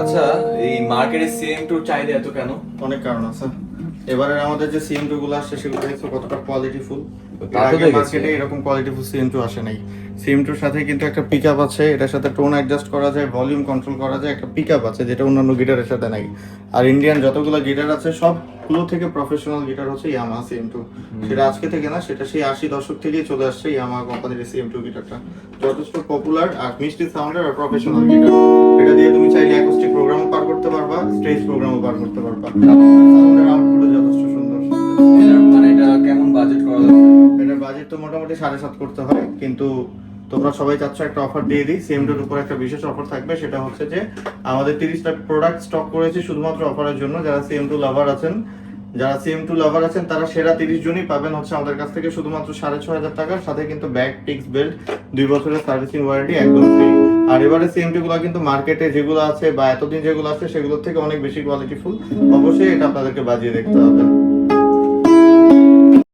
আচ্ছা এই মার্কেটের সিএম টুর চাহিদা এত কেন? অনেক কারণ আছে। এবারে আমাদের যে সিএম টু গুলো আসছে সেগুলো দেখছ কতটা কোয়ালিটি ফুল। মার্কেটে এরকম কোয়ালিটি ফুল সিএম টু আসে নাই। সিএম টুর সাথে কিন্তু একটা পিক আপ আছে এটার সাথে টোন অ্যাডজাস্ট করা যায় ভলিউম কন্ট্রোল করা যায় একটা পিক আপ আছে যেটা অন্যান্য গিটারের সাথে নাই। আর ইন্ডিয়ান যতগুলো গিটার আছে সবগুলো থেকে প্রফেশনাল গিটার হচ্ছে ইয়ামা সিএম টু সেটা আজকে থেকে না সেটা সেই আশি দশক থেকেই চলে আসছে ইয়ামা কোম্পানির সিএম টু গিটারটা যথেষ্ট পপুলার আর মিষ্টি সাউন্ডের আর প্রফেশনাল গিটার এটা দিয়ে তুমি চাইলে অ্যাকোস্টিক প্রোগ্রামও পার করতে পারবা স্টেজ প্রোগ্রামও পার করতে পারবা। সাউন্ডের বাজেট করা যাবে এটার বাজেট তো মোটামুটি সাড়ে সাত করতে হয়, কিন্তু তোমরা সবাই চাচ্ছ একটা অফার দিয়ে দিই সিএমডোর উপর একটা বিশেষ অফার থাকবে, সেটা হচ্ছে যে আমাদের তিরিশটা প্রোডাক্ট স্টক করেছি শুধুমাত্র অফারের জন্য, যারা সিএম টু লাভার আছেন, যারা সিএম টু লাভার আছেন, তারা সেরা তিরিশ জনই পাবেন হচ্ছে আমাদের কাছ থেকে শুধুমাত্র সাড়ে ছয় হাজার টাকার, সাথে কিন্তু ব্যাগ টিক্স বেল্ট দুই বছরের সার্ভিসিং ওয়ারেন্টি একদম ফ্রি আর এবারে সিএমটি গুলো কিন্তু মার্কেটে যেগুলো আছে বা এতদিন যেগুলো আছে, সেগুলোর থেকে অনেক বেশি কোয়ালিটি ফুল অবশ্যই এটা আপনাদেরকে বাজিয়ে দেখতে হবে।